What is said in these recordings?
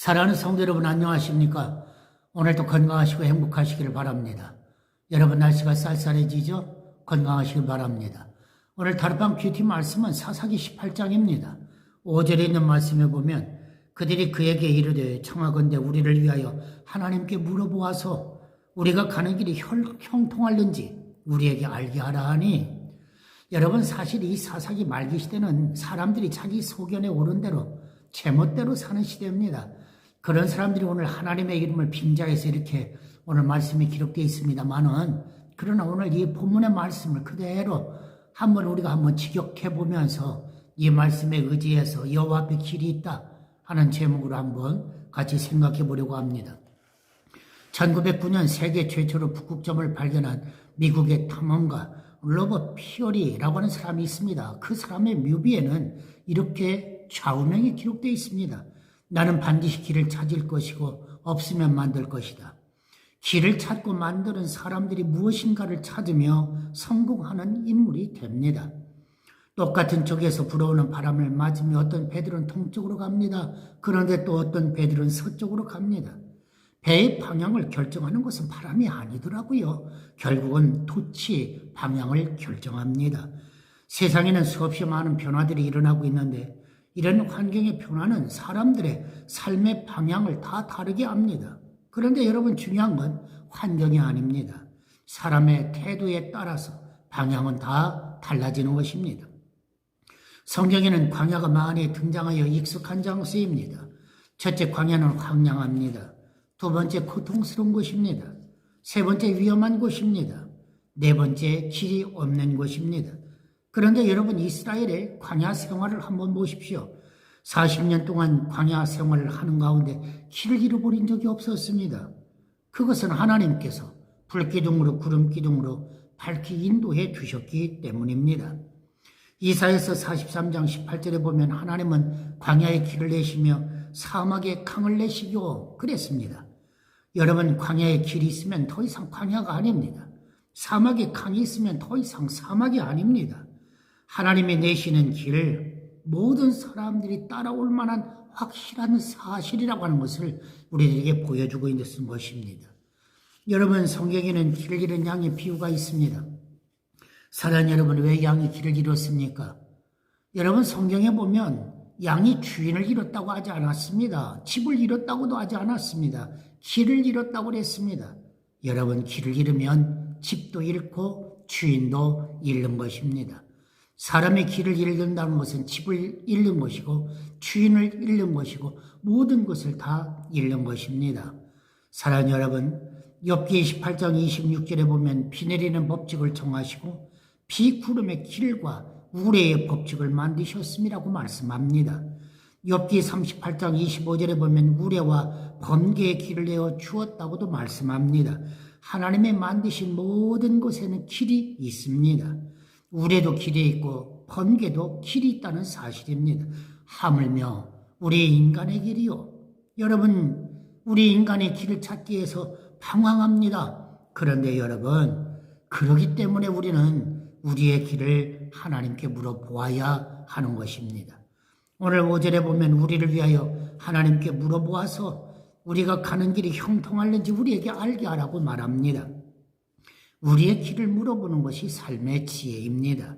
사랑하는 성도 여러분 안녕하십니까? 오늘도 건강하시고 행복하시기를 바랍니다. 여러분 날씨가 쌀쌀해지죠? 건강하시길 바랍니다. 오늘 다르방 큐티 말씀은 사사기 18장입니다. 5절에 있는 말씀에 보면 그들이 그에게 이르되 청하건대 우리를 위하여 하나님께 물어보아서 우리가 가는 길이 혈- 형통할는지 우리에게 알게 하라 하니 여러분 사실 이 사사기 말기 시대는 사람들이 자기 소견에 오른 대로 제멋대로 사는 시대입니다. 그런 사람들이 오늘 하나님의 이름을 빙자해서 이렇게 오늘 말씀이 기록되어 있습니다만은 그러나 오늘 이 본문의 말씀을 그대로 한번 우리가 한번 직역해 보면서 이 말씀에 의지해서 여호와 앞에 길이 있다 하는 제목으로 한번 같이 생각해 보려고 합니다. 1909년 세계 최초로 북극점을 발견한 미국의 탐험가 로버트 피어리라고 하는 사람이 있습니다. 그 사람의 묘비에는 이렇게 좌우명이 기록되어 있습니다. 나는 반드시 길을 찾을 것이고 없으면 만들 것이다. 길을 찾고 만드는 사람들이 무엇인가를 찾으며 성공하는 인물이 됩니다. 똑같은 쪽에서 불어오는 바람을 맞으며 어떤 배들은 동쪽으로 갑니다. 그런데 또 어떤 배들은 서쪽으로 갑니다. 배의 방향을 결정하는 것은 바람이 아니더라고요. 결국은 토치 방향을 결정합니다. 세상에는 수없이 많은 변화들이 일어나고 있는데 이런 환경의 변화는 사람들의 삶의 방향을 다 다르게 합니다. 그런데 여러분 중요한 건 환경이 아닙니다. 사람의 태도에 따라서 방향은 다 달라지는 것입니다. 성경에는 광야가 많이 등장하여 익숙한 장소입니다. 첫째 광야는 황량합니다. 두 번째 고통스러운 곳입니다. 세 번째 위험한 곳입니다. 네 번째 길이 없는 곳입니다. 그런데 여러분 이스라엘의 광야 생활을 한번 보십시오. 40년 동안 광야 생활을 하는 가운데 길을 잃어버린 적이 없었습니다. 그것은 하나님께서 불기둥으로 구름기둥으로 밝히 인도해 주셨기 때문입니다. 이사에서 43장 18절에 보면 하나님은 광야의 길을 내시며 사막의 강을 내시고 그랬습니다. 여러분 광야의 길이 있으면 더 이상 광야가 아닙니다. 사막의 강이 있으면 더 이상 사막이 아닙니다. 하나님의 내시는 길을 모든 사람들이 따라올 만한 확실한 사실이라고 하는 것을 우리들에게 보여주고 있는 것입니다. 여러분 성경에는 길을 잃은 양의 비유가 있습니다. 사랑 여러분 왜 양이 길을 잃었습니까? 여러분 성경에 보면 양이 주인을 잃었다고 하지 않았습니다. 집을 잃었다고도 하지 않았습니다. 길을 잃었다고 그랬습니다. 여러분 길을 잃으면 집도 잃고 주인도 잃는 것입니다. 사람의 길을 잃는다는 것은 집을 잃는 것이고 주인을 잃는 것이고 모든 것을 다 잃는 것입니다. 사랑 여러분, 엽기 28장 26절에 보면 비 내리는 법칙을 정하시고 비구름의 길과 우레의 법칙을 만드셨음이라고 말씀합니다. 엽기 38장 25절에 보면 우레와 번개의 길을 내어 주었다고도 말씀합니다. 하나님의 만드신 모든 곳에는 길이 있습니다. 우레도 길이 있고 번개도 길이 있다는 사실입니다. 하물며 우리 인간의 길이요. 여러분, 우리 인간의 길을 찾기 위해서 방황합니다. 그런데 여러분, 그러기 때문에 우리는 우리의 길을 하나님께 물어보아야 하는 것입니다. 오늘 5절에 보면 우리를 위하여 하나님께 물어보아서 우리가 가는 길이 형통할는지 우리에게 알게 하라고 말합니다. 우리의 길을 물어보는 것이 삶의 지혜입니다.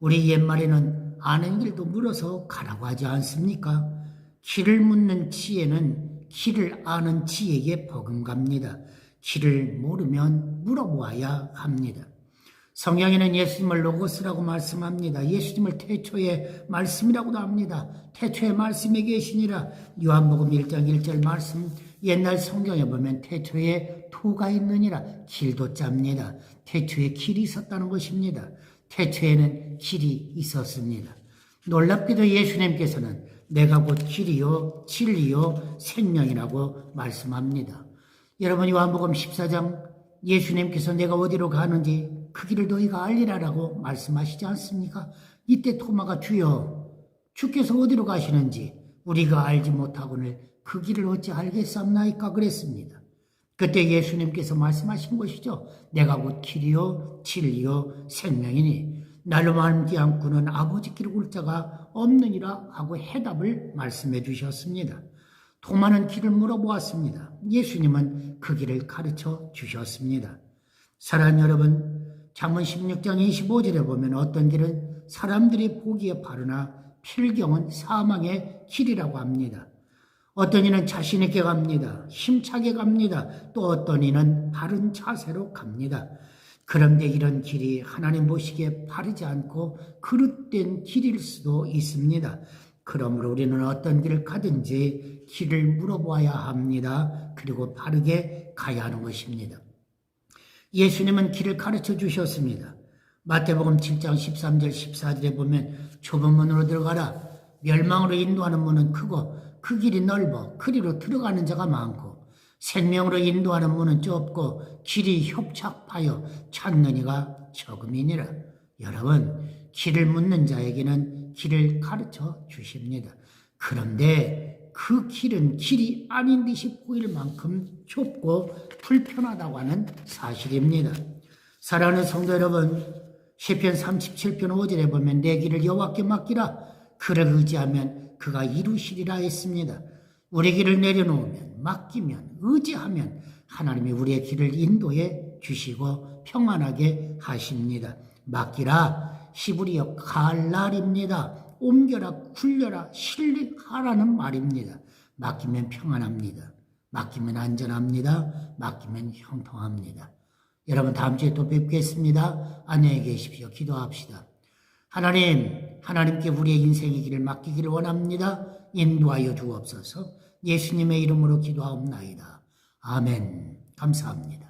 우리 옛말에는 아는 길도 물어서 가라고 하지 않습니까? 길을 묻는 지혜는 길을 아는 지혜에 버금갑니다. 길을 모르면 물어보아야 합니다. 성경에는 예수님을 로고스라고 말씀합니다. 예수님을 태초의 말씀이라고도 합니다. 태초의 말씀에 계시니라 요한복음 1장 1절 말씀 옛날 성경에 보면 태초에 토가 있느니라 길도 짭니다. 태초에 길이 있었다는 것입니다. 태초에는 길이 있었습니다. 놀랍게도 예수님께서는 내가 곧 길이요 진리요 생명이라고 말씀합니다. 여러분 요한복음 14장 예수님께서 내가 어디로 가는지 그 길을 너희가 알리라라고 말씀하시지 않습니까? 이때 토마가 주여 주께서 어디로 가시는지 우리가 알지 못하고는 그 길을 어찌 알겠사옵나이까 그랬습니다. 그때 예수님께서 말씀하신 것이죠. 내가 곧 길이요 진리요 생명이니 날로 말지 않고는 아버지 길을 올 자가 없느니라 하고 해답을 말씀해 주셨습니다. 도마는 길을 물어보았습니다. 예수님은 그 길을 가르쳐 주셨습니다. 사랑하는 여러분, 잠언 16장 25절에 보면 어떤 길은 사람들이 보기에 바르나 필경은 사망의 길이라고 합니다. 어떤 이는 자신 있게 갑니다. 힘차게 갑니다. 또 어떤 이는 바른 자세로 갑니다. 그런데 이런 길이 하나님 보시기에 바르지 않고 그릇된 길일 수도 있습니다. 그러므로 우리는 어떤 길을 가든지 길을 물어보아야 합니다. 그리고 바르게 가야 하는 것입니다. 예수님은 길을 가르쳐 주셨습니다. 마태복음 7장 13절 14절에 보면 좁은 문으로 들어가라. 멸망으로 인도하는 문은 크고 그 길이 넓어 그리로 들어가는 자가 많고 생명으로 인도하는 문은 좁고 길이 협착하여 찾는 이가 적음이니라. 여러분 길을 묻는 자에게는 길을 가르쳐 주십니다. 그런데 그 길은 길이 아닌 듯이 보일 만큼 좁고 불편하다고 하는 사실입니다. 사랑하는 성도 여러분, 시편 37편 5절에 보면 내 길을 여호와께 맡기라 그를 의지하면 그가 이루시리라 했습니다. 우리 길을 내려놓으면 맡기면 의지하면 하나님이 우리의 길을 인도해 주시고 평안하게 하십니다. 맡기라 히브리어 갈날입니다. 옮겨라 굴려라 실리하라는 말입니다. 맡기면 평안합니다. 맡기면 안전합니다. 맡기면 형통합니다. 여러분 다음 주에 또 뵙겠습니다. 안녕히 계십시오. 기도합시다. 하나님, 하나님께 우리의 인생의 길을 맡기기를 원합니다. 인도하여 주옵소서. 예수님의 이름으로 기도하옵나이다. 아멘. 감사합니다.